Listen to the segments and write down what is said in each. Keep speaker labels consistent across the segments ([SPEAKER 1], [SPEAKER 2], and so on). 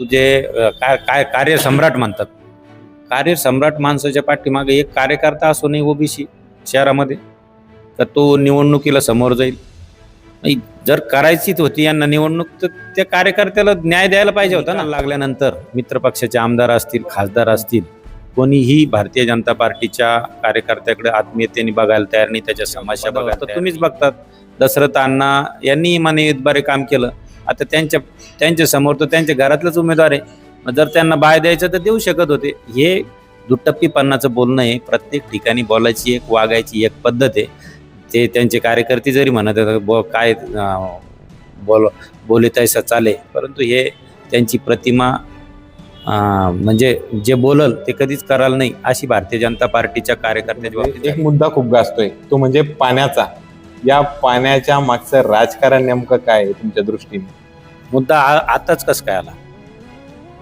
[SPEAKER 1] तुझे काय काय कार्यसम्राट म्हणतात कार्यसम्राट माणसाच्या पाठीमागे एक कार्यकर्ता असो नाही ओबीसी शहरामध्ये तर तो निवडणुकीला समोर जाईल. जर करायचीच होती यांना निवडणूक तर त्या कार्यकर्त्याला न्याय द्यायला पाहिजे होता ना लागल्यानंतर. मित्रपक्षाचे आमदार असतील खासदार असतील कोणीही भारतीय जनता पार्टीच्या कार्यकर्त्याकडे आत्मीयतेने बघायला तयार नाही त्याच्या समस्या बघायला तर तुम्हीच बघतात. दशरथ अण्णा यांनी माने बरे काम केलं. आता त्यांच्या त्यांच्यासमोर तर त्यांच्या घरातलंच उमेदवार आहे. मग जर त्यांना बाय द्यायचं तर देऊ शकत होते. हे दुट्टप्पीपणाचं बोलणं आहे. प्रत्येक ठिकाणी बोलायची एक वागायची एक पद्धत आहे. ते त्यांचे कार्यकर्ते जरी म्हणत बो काय बोल बोले तैसा चाले परंतु हे त्यांची प्रतिमा म्हणजे जे बोलल ते कधीच कराल नाही अशी भारतीय जनता पार्टीच्या कार्यकर्त्याची बाबतीत.
[SPEAKER 2] एक मुद्दा खूप गाजतोय. तो म्हणजे पाण्याचा. या पाण्याच्या मागचं राजकारण नेमकं काय आहे तुमच्या दृष्टीने?
[SPEAKER 1] मुद्दा आताच कसं काय आला?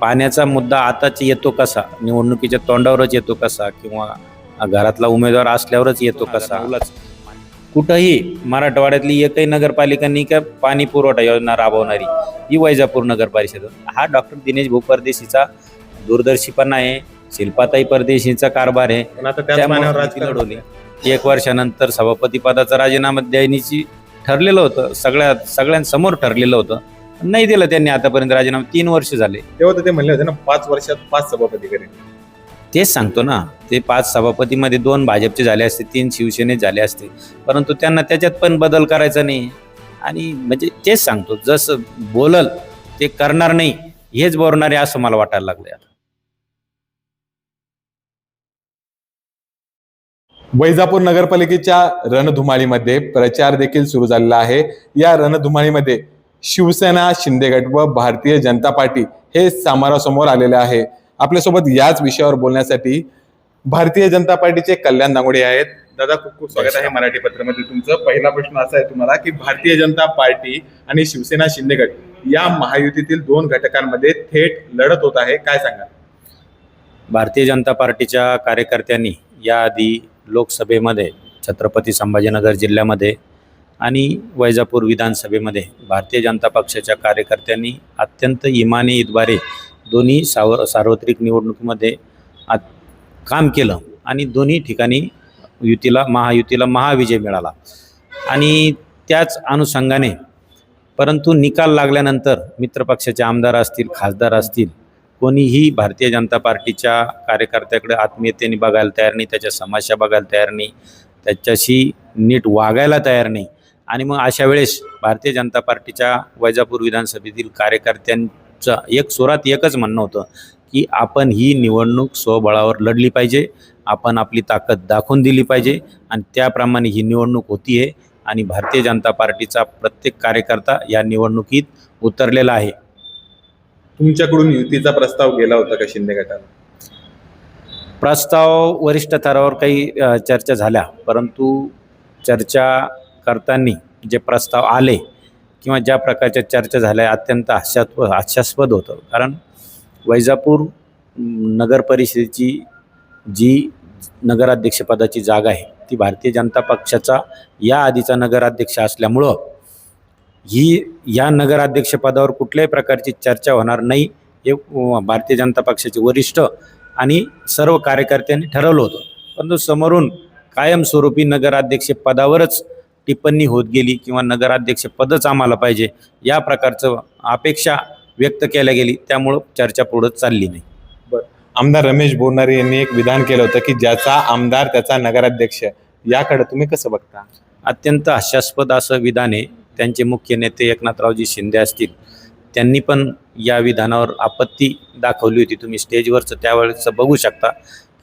[SPEAKER 1] पाण्याचा मुद्दा आताच येतो कसा? निवडणुकीच्या तोंडावरच येतो कसा? किंवा घरातला उमेदवार असल्यावरच येतो कसा? कुठंही मराठवाड्यातली एकही नगरपालिका नाही का पाणी पुरवठा योजना राबवणारी ही वैजापूर नगर परिषद हा डॉक्टर दिनेश भू परदेशीचा दूरदर्शीपणा आहे शिल्पाताई परदेशीचा कारभार आहे. लढवली एक वर्षानंतर सभापती पदाचा राजीनामा द्यायची ठरलेलं होतं. सगळ्या सगळ्यांसमोर ठरलेलं होतं. नाही दिलं त्यांनी आतापर्यंत राजीनामा. तीन वर्ष झाले.
[SPEAKER 2] तेव्हा तर ते म्हणले होते ना पाच वर्षात पाच सभापती करेल
[SPEAKER 1] तेच सांगतो ना ते पाच सभापतीमध्ये दोन भाजपचे झाले असते तीन शिवसेनेत झाले असते. परंतु त्यांना त्याच्यात पण बदल करायचा नाही. आणि म्हणजे तेच सांगतो जसं बोलल ते करणार नाही हेच बोलणार आहे असं मला वाटायला लागलं आता.
[SPEAKER 2] वैजापूर नगरपालिकेच्या रणधुमाळीमध्ये प्रचार देखील सुरू झालेला आहे. या रणधुमाळीमध्ये शिवसेना शिंदे गट व भारतीय जनता पार्टी हे समोरासमोर आलेले आहे. आपल्यासोबत याच विषयावर बोलण्यासाठी भारतीय जनता पार्टीचे कल्याण दांगोडे आहेत. दादा खूप खूप स्वागत आहे मराठी पत्रामध्ये. तुमचं पहिला प्रश्न असा आहे तुम्हाला की भारतीय जनता पार्टी आणि शिवसेना शिंदे गट या महायुतीतील दोन घटकांमध्ये थेट लढत होत आहे. काय सांगा
[SPEAKER 1] भारतीय जनता पार्टीच्या कार्यकर्त्यांनी याआधी लोकसभेमध्ये छत्रपती संभाजीनगर जिल्ह्यामध्ये आणि वैजापूर विधानसभेमध्ये भारतीय जनता पक्षाच्या कार्यकर्त्यांनी अत्यंत इमानी इतबारे दोन्ही साव सार्वत्रिक निवडणुकीमध्ये आत काम केलं आणि दोन्ही ठिकाणी युतीला महायुतीला महाविजय मिळाला. आणि त्याच अनुषंगाने परंतु निकाल लागल्यानंतर मित्रपक्षाचे आमदार असतील खासदार असतील कोणीही भारतीय जनता पार्टीच्या कार्यकर्त्याकडे आत्मीयतेने बघायला तयार नाही त्याच्या समस्या बघायला तयार नाही त्याच्याशी नीट वागायला तयार नाही आणि मग अशा वेळेस भारतीय जनता पार्टीच्या वैजापूर विधानसभेतील कार्यकर्त्यांचं एक सुरात एकच म्हणणं होतं की आपण ही निवडणूक स्वबळावर लढली पाहिजे आपण आपली ताकद दाखवून दिली पाहिजे आणि त्याप्रमाणे ही निवडणूक होती आहे आणि भारतीय जनता पार्टीचा प्रत्येक कार्यकर्ता या निवडणुकीत उतरलेला आहे.
[SPEAKER 2] तुमच्याकडून युतीचा प्रस्ताव गेला होता का शिंदे गटाला?
[SPEAKER 1] प्रस्ताव वरिष्ठ स्तरावर काही चर्चा झाल्या परंतु चर्चा करताना जे प्रस्ताव आले किंवा ज्या प्रकारच्या चर्चा झाल्या अत्यंत हास्यास्पद हास्यास्पद होतं. कारण वैजापूर नगरपरिषदेची नगर परिषदेची जी नगराध्यक्षपदाची जागा आहे ती भारतीय जनता पक्षाचा या आधीचा नगराध्यक्ष असल्यामुळं ही या नगराध्यक्षपदावर कुठल्याही प्रकारची चर्चा होणार नाही हे भारतीय जनता पक्षाचे वरिष्ठ आणि सर्व कार्यकर्त्यांनी ठरवलं होतं. परंतु समोरून कायमस्वरूपी नगराध्यक्षपदावरच टिप्पणी होत गेली किंवा नगराध्यक्ष पदच आम्हाला पाहिजे या प्रकारचं अपेक्षा व्यक्त केल्या गेली. त्यामुळं चर्चा पुढं चालली नाही.
[SPEAKER 2] आमदार रमेश बोरनारे यांनी एक विधान केलं होतं की ज्याचा आमदार त्याचा नगराध्यक्ष याकडे तुम्ही कसं बघता?
[SPEAKER 1] अत्यंत हास्यास्पद असं विधान आहे. त्यांचे मुख्य नेते एकनाथरावजी शिंदे असतील. त्यांनी पण या विधानावर आपत्ती दाखवली होती. तुम्ही स्टेजवरचं त्यावेळेचं बघू शकता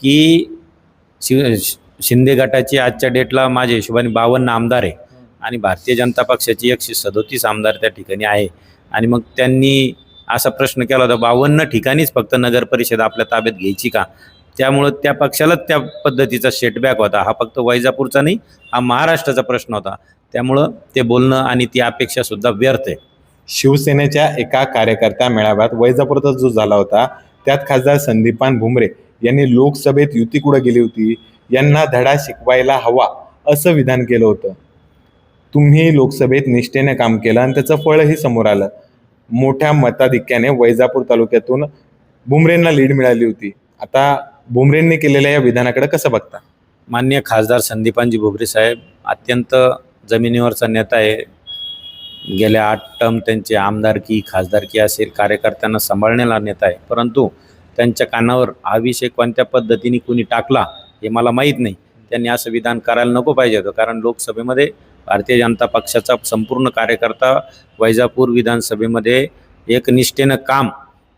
[SPEAKER 1] की शिव शिंदे गटाची आजच्या डेटला माझ्या हिशोबाने बावन्न आमदार आहे. आणि भारतीय जनता पक्षाची एकशे सदोतीस आमदार त्या ठिकाणी आहे. आणि मग त्यांनी असा प्रश्न केला होता बावन्न ठिकाणीच फक्त नगर परिषद आपल्या ताब्यात घ्यायची का? त्यामुळं त्या पक्षालाच त्या पद्धतीचा सेटबॅक होता. हा फक्त वैजापूरचा नाही हा महाराष्ट्राचा प्रश्न होता. त्यामुळं ते बोलणं आणि ती अपेक्षा सुद्धा व्यर्थ आहे.
[SPEAKER 2] शिवसेनेच्या एका कार्यकर्त्या मेळाव्यात वैजापूरचा जो झाला होता त्यात खासदार संदीपान भुमरे यांनी लोकसभेत युती कुठं गेली होती? यांना धडा शिकवायला हवा असं विधान केलं होतं. तुम्ही लोकसभेत निष्ठेने काम केलं आणि त्याचं फळही समोर आलं. मोठ्या मताधिक्याने वैजापूर तालुक्यातून बुमरेंना लीड मिळाली होती. आता बुमरेंनी केलेल्या या विधानाकडे कसं बघता?
[SPEAKER 1] मान्य खासदार संदीपानजी भुमरे साहेब अत्यंत जमिनीवरचा नेता आहे. गेल्या आठ टर्म त्यांचे आमदारकी खासदारकी असेल कार्यकर्त्यांना सांभाळण्याला नेता आहे. परंतु त्यांच्या कानावर हा विषय कोणत्या पद्धतीने कुणी टाकला हे मला माहीत नाही. त्यांनी असं विधान करायला नको पाहिजे होतं. कारण लोकसभेमध्ये भारतीय जनता पक्षाचा संपूर्ण कार्यकर्ता वैजापूर विधानसभेमध्ये एक निष्ठेनं काम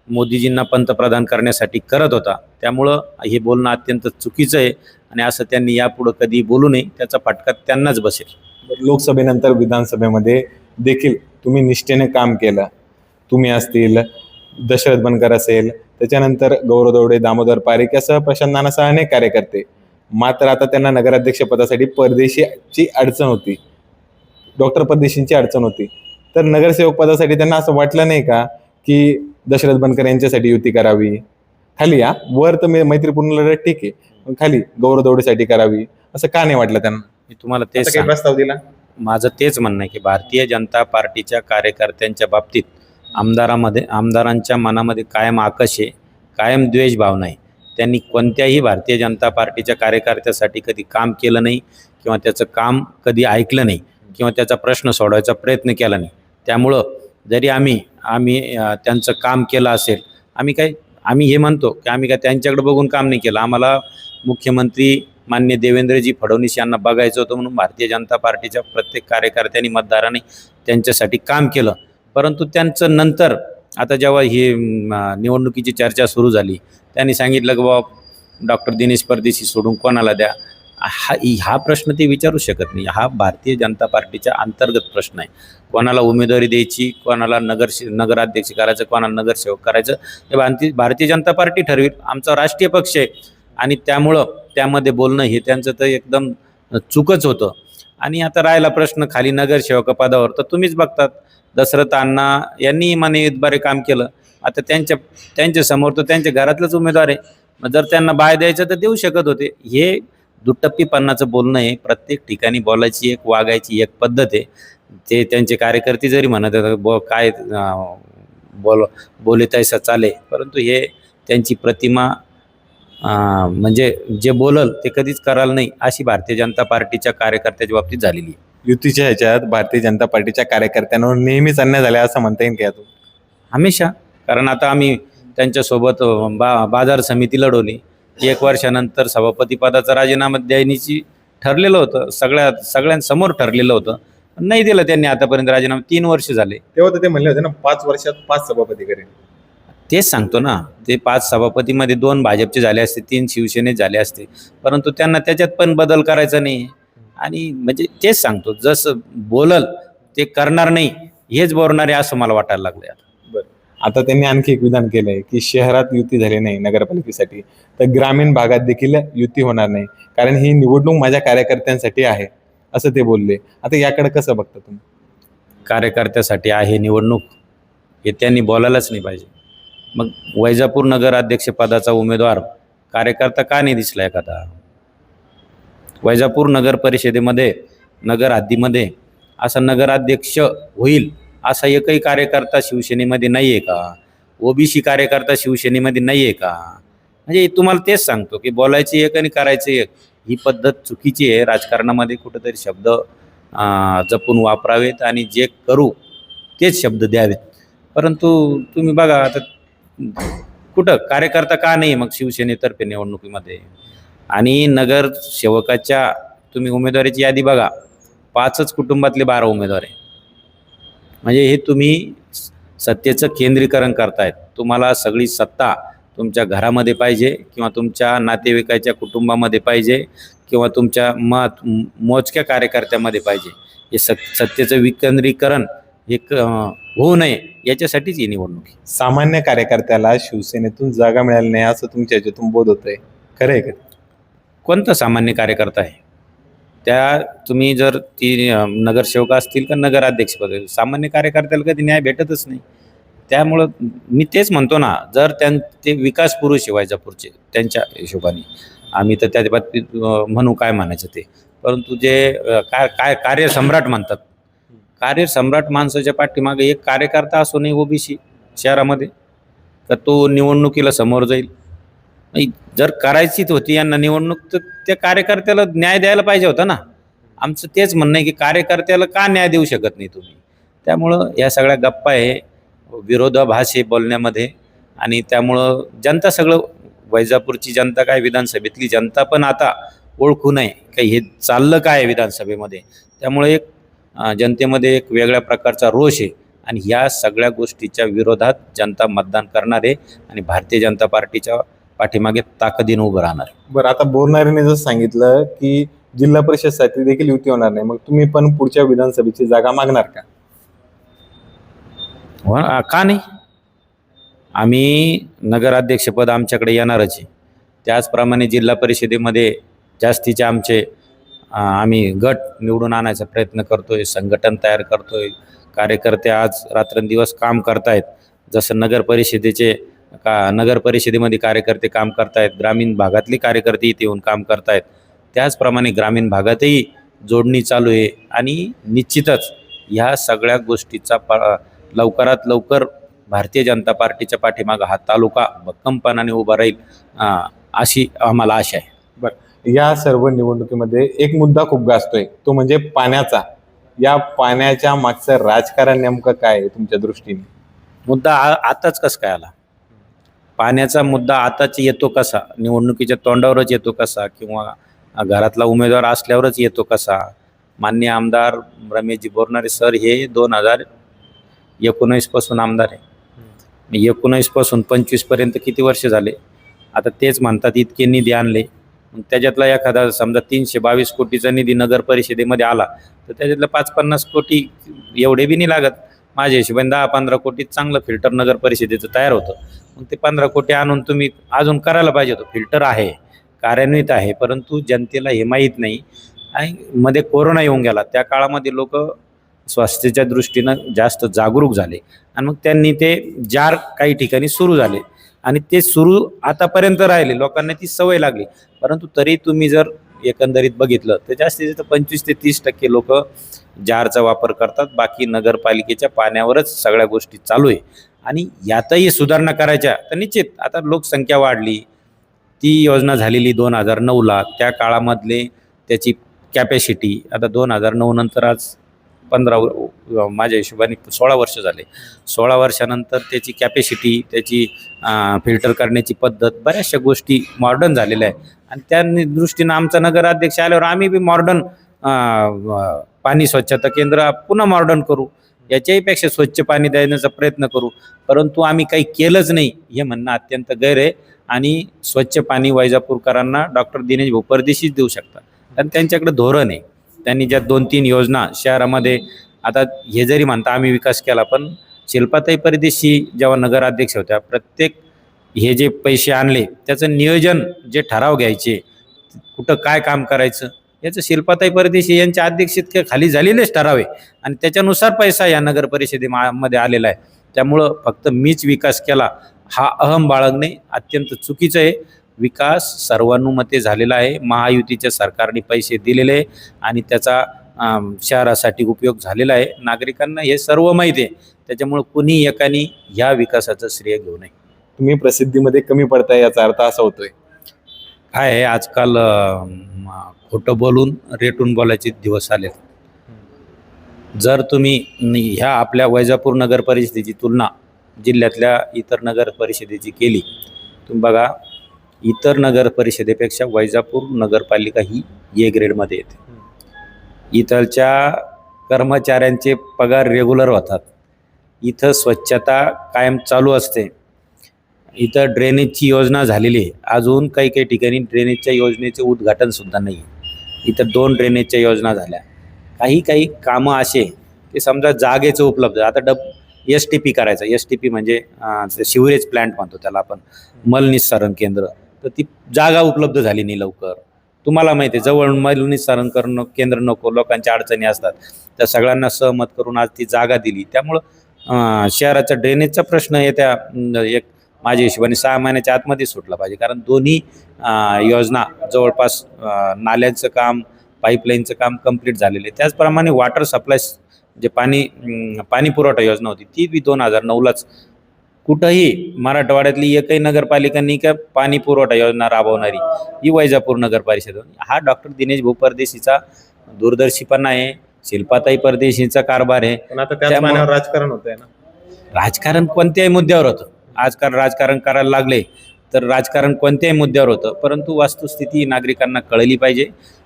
[SPEAKER 1] मोदीजींना पंतप्रधान करण्यासाठी करत होता. त्यामुळं हे बोलणं अत्यंत चुकीचं आहे आणि असं त्यांनी यापुढं कधी बोलू नये. त्याचा फटका त्यांनाच बसेल.
[SPEAKER 2] लोकसभेनंतर विधानसभेमध्ये देखील तुम्ही निष्ठेने काम केलं. तुम्ही असतील दशरथ बनकर असेल त्याच्यानंतर गौरव दौडे दामोदर पारेख यासह प्रशांत नानासह अनेक कार्यकर्ते मात्र आता त्यांना नगराध्यक्ष पदासाठी परदेशीची अडचण होती. डॉक्टर परदेशींची अडचण होती. तर नगरसेवक पदासाठी त्यांना असं वाटलं नाही का की दशरथ बनकर यांच्यासाठी युती करावी? खाली या. वर तर मी मैत्रीपूर्ण लढत ठीक आहे. पण खाली गौरव दौडेसाठी करावी. असं का नाही वाटलं त्यांना?
[SPEAKER 1] मी तुम्हाला तेच सांग-
[SPEAKER 2] प्रस्ताव दिला?
[SPEAKER 1] माझं तेच म्हणणं आहे की भारतीय जनता पार्टीच्या कार्यकर्त्यांच्या बाबतीत आमदारामध्ये आमदारांच्या मनामध्ये कायम आकश आहे कायम द्वेष भावना आहे त्यांनी कोणत्याही भारतीय जनता पार्टीच्या कार्यकर्त्यासाठी कधी काम केलं नाही किंवा त्याचं काम कधी ऐकलं नाही किंवा त्याचा प्रश्न सोडवायचा प्रयत्न केला नाही. त्यामुळं जरी आम्ही आम्ही त्यांचं काम केलं असेल आम्ही काय आम्ही हे म्हणतो की आम्ही काय त्यांच्याकडे बघून काम नाही केलं. आम्हाला मुख्यमंत्री मान्य देवेंद्रजी फडणवीस यांना बघायचं होतं म्हणून भारतीय जनता पार्टीच्या प्रत्येक कार्यकर्त्यांनी मतदारांनी त्यांच्यासाठी काम केलं. परंतु त्यांचं नंतर आता जेव्हा ही निवडणुकीची चर्चा सुरू झाली त्यांनी सांगितलं की बाबा डॉक्टर दिनेश परदेशी सोडून कोणाला द्या? हा हा प्रश्न ते विचारू शकत नाही. हा भारतीय जनता पार्टीच्या अंतर्गत प्रश्न आहे. कोणाला उमेदवारी द्यायची कोणाला नगर नगराध्यक्ष करायचं कोणाला नगरसेवक करायचं हे भारतीय भारतीय जनता पार्टी ठरवी आमचा राष्ट्रीय पक्ष आहे. आणि त्यामुळं त्यामध्ये बोलणं हे त्यांचं तर एकदम चुकच होतं. आणि आता राहिला प्रश्न खाली नगरसेवक पदावर. तर तुम्हीच बघतात. दशरथ अण्णा यांनी माने काम केलं. आता त्यांच्या त्यांच्यासमोर तर त्यांच्या घरातलंच उमेदवार आहे. मग जर त्यांना बाय द्यायचं तर देऊ शकत होते. हे दुट्टप्पीपणाचं बोलणं हे प्रत्येक ठिकाणी बोलायची एक वागायची एक पद्धत आहे. ते त्यांचे कार्यकर्ते जरी म्हणत ब बो काय बोल बोले आहे चाले परंतु हे त्यांची प्रतिमा म्हणजे जे बोलल ते कधीच कराल नाही अशी भारतीय जनता पार्टीच्या कार्यकर्त्याच्या बाबतीत झालेली आहे.
[SPEAKER 2] युतीच्या ह्याच्यात भारतीय जनता पार्टीच्या कार्यकर्त्यांवर नेहमीच अन्याय झाला असं म्हणता येईल का यातून?
[SPEAKER 1] हमेशा कारण आता आम्ही त्यांच्यासोबत बा बाजार समिती लढवली. एक वर्षानंतर सभापती पदाचा राजीनामा द्यायची ठरलेलं होतं. सगळ्या सगळ्यांसमोर ठरलेलं होतं. पण नाही दिलं त्यांनी आतापर्यंत राजीनामा. तीन वर्ष झाले.
[SPEAKER 2] तेव्हा तर ते म्हणले होते ना पाच वर्षात पाच सभापती करेल
[SPEAKER 1] तेच सांगतो ना. ते पाच सभापतीमध्ये दोन भाजपचे झाले असते तीन शिवसेनेत झाले असते. परंतु त्यांना त्याच्यात पण बदल करायचा नाही आणि म्हणजे तेच सांगतो जसं बोलल ते करणार नाही हेच बोलणार आहे असं मला वाटायला लागलं आता.
[SPEAKER 2] आता त्यांनी आणखी एक विधान केलंय की शहरात युती झाली नाही नगरपालिकेसाठी तर ग्रामीण भागात देखील युती होणार नाही कारण ही निवडणूक माझ्या कार्यकर्त्यांसाठी आहे असं ते बोलले. आता याकडे कसं बघता तुम्ही?
[SPEAKER 1] कार्यकर्त्यासाठी आहे निवडणूक हे त्यांनी बोलायलाच नाही पाहिजे. मग वैजापूर नगर अध्यक्षपदाचा उमेदवार कार्यकर्ता का नाही दिसला एखादा? वैजापूर नगर परिषदेमध्ये नगर हद्दीमध्ये असा नगराध्यक्ष होईल असा एकही कार्यकर्ता शिवसेनेमध्ये नाही आहे का? ओबीसी कार्यकर्ता शिवसेनेमध्ये नाही आहे का? म्हणजे तुम्हाला तेच सांगतो की बोलायची एक आणि करायची एक. ही पद्धत चुकीची आहे. राजकारणामध्ये कुठंतरी शब्द जपून वापरावेत आणि जे करू तेच शब्द द्यावेत. परंतु तुम्ही बघा आता कुठं? कार्यकर्ता का नाही मग शिवसेनेतर्फे निवडणुकीमध्ये? आणि नगरसेवकाच्या तुम्ही उमेदवारीची यादी बघा. पाचच कुटुंबातले बारा उमेदवार आहे म्हणजे हे तुम्ही सत्तेचं केंद्रीकरण करतायत. तुम्हाला सगळी सत्ता तुमच्या घरामध्ये पाहिजे किंवा तुमच्या नातेवाईकाच्या कुटुंबामध्ये पाहिजे किंवा तुमच्या मत मोजक्या कार्यकर्त्यामध्ये पाहिजे. हे सत सत्तेचं विकेंद्रीकरण हे क- होऊ नये याच्यासाठीच ही निवडणूक आहे.
[SPEAKER 2] सामान्य कार्यकर्त्याला शिवसेनेतून जागा मिळाली नाही असं तुमच्या ह्याच्यातून बोध होतंय. खरं आहे का?
[SPEAKER 1] कोणता सामान्य कार्यकर्ता आहे? त्या तुम्ही जर ती नगरसेवक असतील का नगराध्यक्षपद सामान्य कार्यकर्त्याला कधी न्याय भेटतच नाही. त्यामुळं मी तेच म्हणतो ना जर त्यां ते विकास पुरुष आहे वैजापूरचे त्यांच्या हिशोबाने. आम्ही तर त्या बाबतीत म्हणू काय म्हणायचं ते. परंतु जे काय काय काय कार्यसम्राट म्हणतात. कार्यसम्राट माणसाच्या पाठीमागे एक कार्यकर्ता असो नाही ओबीसी शहरामध्ये का तो निवडणुकीला समोर जाईल? जर करायचीच होती यांना निवडणूक तर त्या कार्यकर्त्याला न्याय द्यायला पाहिजे होता ना. आमचं तेच म्हणणं आहे की कार्यकर्त्याला का न्याय देऊ शकत नाही तुम्ही? त्यामुळं या सगळ्या गप्पा आहे विरोधाभास आहे बोलण्यामध्ये. आणि त्यामुळं जनता सगळं वैजापूरची जनता काय विधानसभेतली जनता पण आता ओळखू नये. काही हे चाललं काय आहे विधानसभेमध्ये? त्यामुळे एक जनतेमध्ये एक वेगळ्या प्रकारचा रोष आहे. आणि ह्या सगळ्या गोष्टीच्या विरोधात जनता मतदान करणार आहे. आणि भारतीय जनता पार्टीच्या पाठीमागे ताकदीनं उभं राहणार.
[SPEAKER 2] बरं आता बोरणारेने जसं सांगितलं की जिल्हा परिषदसाठी देखील युती होणार नाही मग तुम्ही पण पुढच्या विधानसभेची जागा मागणार का?
[SPEAKER 1] हो का नाही? आम्ही नगराध्यक्षपद आमच्याकडे येणारच आहे. त्याचप्रमाणे जिल्हा परिषदेमध्ये जास्तीचे आमचे अं, आम्ही गट निवडून आणायचा प्रयत्न करतोय संघटन तयार करतोय. कार्यकर्ते आज रात्रंदिवस काम करतायत. जसं नगर परिषदेचे का नगर परिषदेमध्ये कार्यकर्ते काम करतायत ग्रामीण भागातले कार्यकर्ते इथे येऊन काम करतायत. त्याचप्रमाणे ग्रामीण भागातही जोडणी चालू आहे आणि निश्चितच ह्या सगळ्या गोष्टीचा प लवकरात लवकर भारतीय जनता पार्टीच्या पाठीमागं हा तालुका भक्कमपणाने उभा राहील अशी आम्हाला आशा आहे.
[SPEAKER 2] या सर्व निवडणुकीमध्ये एक मुद्दा खूप गाजतोय तो म्हणजे पाण्याचा. या पाण्याच्या मागचं राजकारण नेमकं काय आहे तुमच्या दृष्टीने?
[SPEAKER 1] मुद्दा आताच कसं काय आला? पाण्याचा मुद्दा आताच येतो कसा? निवडणुकीच्या तोंडावरच येतो कसा? किंवा घरातला उमेदवार असल्यावरच येतो कसा? मान्य आमदार रमेशजी बोरणारे सर हे दोन हजार एकोणीसपासून आमदार आहे. एकोणीसपासून पंचवीसपर्यंत किती वर्ष झाले? आता तेच म्हणतात इतके निधी आणले. मग त्याच्यातला एखादा समजा तीनशे बावीस कोटीचा निधी नगर परिषदेमध्ये आला तर त्याच्यातलं पाच पन्नास कोटी एवढे बी नाही लागत. माझ्या हिशोबाने दहा पंधरा कोटी चांगलं फिल्टर नगर परिषदेचं तयार होतं. मग ते पंधरा कोटी आणून तुम्ही अजून करायला पाहिजे होतं. फिल्टर आहे कार्यान्वित आहे परंतु जनतेला हे माहीत नाही. आणि मध्ये कोरोना येऊन गेला. त्या काळामध्ये लोक स्वास्थ्याच्या दृष्टीनं जास्त जागरूक झाले. आणि मग त्यांनी ते जार काही ठिकाणी सुरू झाले. आणि ते सुरू आतापर्यंत राहिले. लोकांना ती सवय लागली. परंतु तरी तुम्ही जर एकंदरीत बघितलं तर जास्तीत जास्त पंचवीस ते तीस टक्के लोक जारचा वापर करतात. बाकी नगरपालिकेच्या पाण्यावरच सगळ्या गोष्टी चालू आहे. आणि यातही सुधारणा करायच्या तर निश्चित आता लोकसंख्या वाढली. ती योजना झालेली दोन हजार नऊला त्या काळामधले त्याची कॅपॅसिटी आता दोन हजार नऊ नंतर आज पंधरा माझ्या हिशोबाने सोळा वर्ष झाले. सोळा वर्षानंतर त्याची कॅपॅसिटी त्याची फिल्टर करण्याची पद्धत बऱ्याचशा गोष्टी मॉडर्न झालेल्या आहे. आणि त्या दृष्टीनं आमचा नगराध्यक्ष आल्यावर आम्ही बी मॉडर्न पाणी स्वच्छता केंद्र पुन्हा मॉडर्न करू. याच्याही पेक्षा स्वच्छ पाणी देण्याचा प्रयत्न करू. परंतु आम्ही काही केलंच नाही हे म्हणणं अत्यंत गैर आहे. आणि स्वच्छ पाणी वैजापूरकरांना डॉक्टर दिनेश भोपरदेशीच परदेशीच देऊ शकतात. कारण त्यांच्याकडे धोरण आहे. त्यांनी ज्या दोन तीन योजना शहरामध्ये आता हे जरी म्हणता आम्ही विकास केला पण शिल्पाताई परदेशी जेव्हा नगराध्यक्ष होत्या प्रत्येक हे जे पैसे आणले त्याचं नियोजन जे ठराव घ्यायचे कुठं काय काम करायचं याचं शिल्पाताई परदेशी यांच्या अध्यक्षित खाली झालेलेच ठराव आहे. आणि त्याच्यानुसार पैसा या नगर परिषदेमध्ये आलेला आहे. त्यामुळं फक्त मीच विकास केला हा अहम बाळगणे अत्यंत चुकीचं आहे. विकास सर्वानुमते झालेला आहे. महायुतीच्या सरकारने पैसे दिलेले आहे आणि त्याचा शहरासाठी उपयोग झालेला आहे. नागरिकांना हे सर्व माहिती आहे. त्याच्यामुळं कुणी एकानी ह्या विकासाचं श्रेय घेऊ नये.
[SPEAKER 2] तुम्ही प्रसिद्धीमध्ये कमी पडताय याचा अर्थ असा होतोय.
[SPEAKER 1] काय आहे आजकाल अं, खोटं बोलून रेटून बोलायचे दिवस आले जर तुम्ही न- ह्या आपल्या वैजापूर नगर परिषदेची तुलना जिल्ह्यातल्या इतर नगर परिषदेची केली तुम्ही बघा इतर नगर परिषदेपेक्षा वैजापूर नगरपालिका ही ए ग्रेडमध्ये येते. इथलच्या कर्मचाऱ्यांचे पगार रेग्युलर होतात. इथं स्वच्छता कायम चालू असते. इथं ड्रेनेजची योजना झालेली आहे. अजून काही काही ठिकाणी ड्रेनेजच्या योजनेचे उद्घाटन सुद्धा नाही आहे. इथं दोन ड्रेनेजच्या योजना झाल्या. काही काही कामं असे की समजा जागेचं उपलब्ध आता डब एस टी पी करायचं एस टी पी म्हणजे शिवरेज प्लॅन्ट म्हणतो त्याला आपण. मलनिस्सारण केंद्र. तर ती जागा उपलब्ध झाली नाही लवकर. तुम्हाला माहिती आहे जवळ मलनिस्सारण करणं केंद्र नको लोकांच्या अडचणी असतात. त्या सगळ्यांना सहमत करून आज ती जागा दिली. त्यामुळं शहराचा ड्रेनेजचा प्रश्न येत्या एक माझ्या हिशोबाने सहा महिन्याच्या आतमध्ये सुटला पाहिजे. कारण दोन्ही योजना जवळपास नाल्यांचं काम पाईपलाईनचं काम कंप्लीट झालेलं आहे. त्याचप्रमाणे वॉटर सप्लाय जे पाणी पाणी पुरवठा योजना होती ती बी दोन हजार नऊलाच. कुठंही मराठवाड्यातली एकही नगरपालिकांनी का पाणी पुरवठा योजना राबवणारी ही वैजापूर नगर परिषद होती. हा डॉक्टर दिनेश भाऊ परदेशीचा दूरदर्शीपणा आहे शिल्पाताई परदेशीचा कारभार आहे.
[SPEAKER 2] राजकारण होत आहे ना.
[SPEAKER 1] राजकारण कोणत्याही मुद्द्यावर होतं. आजकाल राजकारण करायला लागले तर राजकारण कोणत्याही मुद्द्यावर होतं. परंतु वास्तुस्थिती नागरिकांना कळली पाहिजे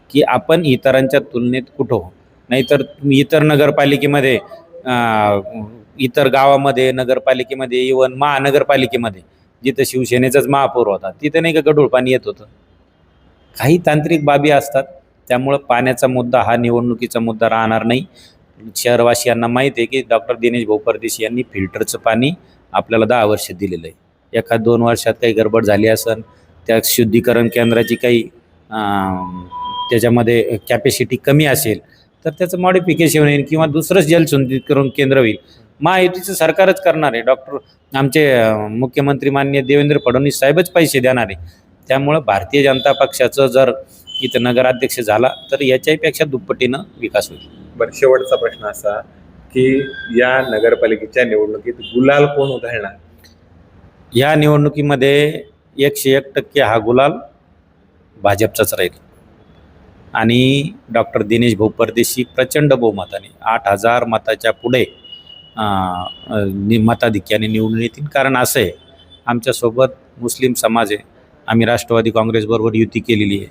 [SPEAKER 1] की आपण इतरांच्या तुलनेत कुठं हो नाहीतर इतर नगरपालिकेमध्ये इतर गावामध्ये नगरपालिकेमध्ये इवन महानगरपालिकेमध्ये जिथं शिवसेनेचाच महापौर होता तिथं नाही का गढूळ पाणी येत होतं? काही तांत्रिक बाबी असतात. त्यामुळं पाण्याचा मुद्दा हा निवडणुकीचा मुद्दा राहणार नाही. शहरवासियांना माहीत आहे की डॉक्टर दिनेश भाऊ परदेशी यांनी फिल्टरचं पाणी आपल्याला दहा वर्ष दिलेलं आहे. एखाद दोन वर्षात काही गडबड झाली असेल त्या शुद्धीकरण केंद्राची काही त्याच्यामध्ये कॅपॅसिटी कमी असेल तर त्याचं मॉडिफिकेशन होईल किंवा दुसरंच जलशुद्धीकरण केंद्र होईल. महायुतीचं सरकारच करणार आहे. डॉक्टर आमचे मुख्यमंत्री माननीय देवेंद्र फडणवीस साहेबच पैसे देणार आहे. त्यामुळं भारतीय जनता पक्षाचं जर इथं नगराध्यक्ष झाला तर याच्याहीपेक्षा दुप्पटीनं विकास होईल.
[SPEAKER 2] बरं शेवटचा प्रश्न असा की या नगरपालिकेच्या निवडणुकीत गुलाल कोण उधळणार?
[SPEAKER 1] या निवडणुकीमध्ये एकशे एक टक्के हा गुलाल भाजपचाच राहील. आणि डॉक्टर दिनेश भाऊ परदेशी प्रचंड बहुमताने आठ हजार मताच्या पुढे नि- मताधिक्याने निवडून येतील. कारण असं आहे आमच्यासोबत मुस्लिम समाज आहे. आम्ही राष्ट्रवादी काँग्रेसबरोबर युती केलेली आहे.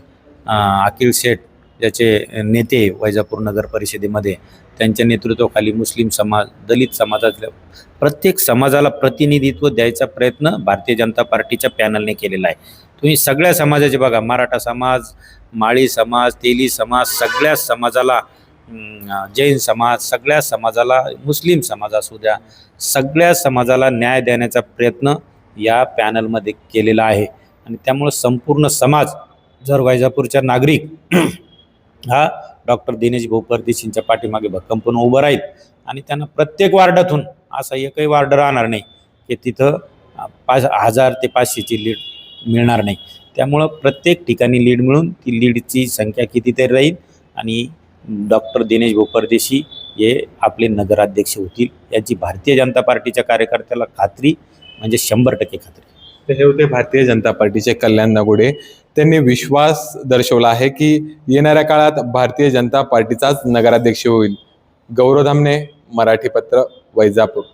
[SPEAKER 1] अखिल शेठ ज्याचे नेते वैजापूर नगर परिषदेमध्ये त्यांच्या नेतृत्वाखाली मुस्लिम समाज दलित समाजातल्या प्रत्येक समाजाला प्रतिनिधित्व द्यायचा प्रयत्न भारतीय जनता पार्टीच्या पॅनलने केलेला आहे. तुम्ही सगळ्या समाजाचे बघा मराठा समाज माळी समाज तेली समाज सगळ्या समाजाला जैन समाज सगळ्या समाजाला मुस्लिम समाज असू द्या सगळ्या समाजाला न्याय देण्याचा प्रयत्न या पॅनलमध्ये केलेला आहे. आणि त्यामुळं संपूर्ण समाज जर वैजापूरच्या नागरिक हा डॉक्टर दिनेश भाऊ परदेशींच्या पाठीमागे भक्कमपणे उभं राहील. आणि त्यांना प्रत्येक वार्डातून असा एकही वार्ड राहणार नाही की तिथं पाच हजार ते पाचशेची लीड मिळणार नाही. त्यामुळं प्रत्येक ठिकाणी लीड मिळून ती लीडची संख्या कितीतरी राहील आणि डॉक्टर दिनेश भाऊ परदेशी हे आपले नगराध्यक्ष होतील याची भारतीय जनता पार्टीच्या कार्यकर्त्याला खात्री म्हणजे शंभर टक्के खात्री.
[SPEAKER 2] तर हे होते भारतीय जनता पार्टीचे कल्याण नागोडे. त्यांनी विश्वास दर्शवला आहे की येणाऱ्या काळात भारतीय जनता पार्टीचाच नगराध्यक्ष होईल. गौरव धामणे मराठी पत्र वैजापूर.